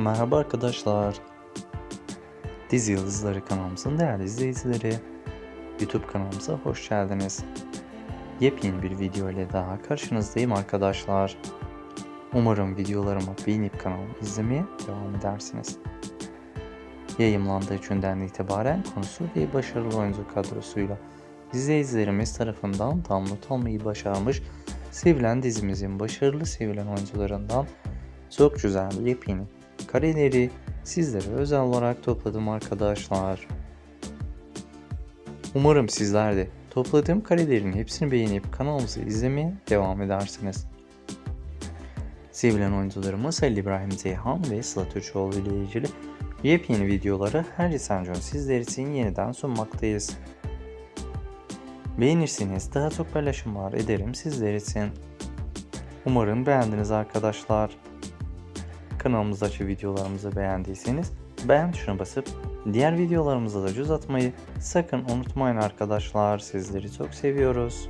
Merhaba arkadaşlar. Dizi Yıldızları kanalımızın değerli izleyicileri. YouTube kanalımıza hoş geldiniz. Yepyeni bir video ile daha karşınızdayım arkadaşlar. Umarım videolarımı beğenip kanalımı izlemeye devam edersiniz. Yayımlandığı günden itibaren konusu ve başarılı oyuncu kadrosuyla izleyicilerimiz tarafından download olmayı başarmış sevilen dizimizin başarılı sevilen oyuncularından çok güzel yepyeni kareleri sizlere özel olarak topladım arkadaşlar. Umarım sizler de topladığım karelerin hepsini beğenip kanalımızı izlemeye devam edersiniz. Sevilen oyuncularımız Halil İbrahim Zeyhan ve Sıla Türkoğlu ile ilgili yepyeni videoları her gün sizler için yeniden sunmaktayız. Beğenirseniz daha çok paylaşımlar ederim sizler için. Umarım beğendiniz arkadaşlar. Kanalımızdaki videolarımızı beğendiyseniz beğen tuşuna basıp diğer videolarımıza da göz atmayı sakın unutmayın arkadaşlar. Sizleri çok seviyoruz.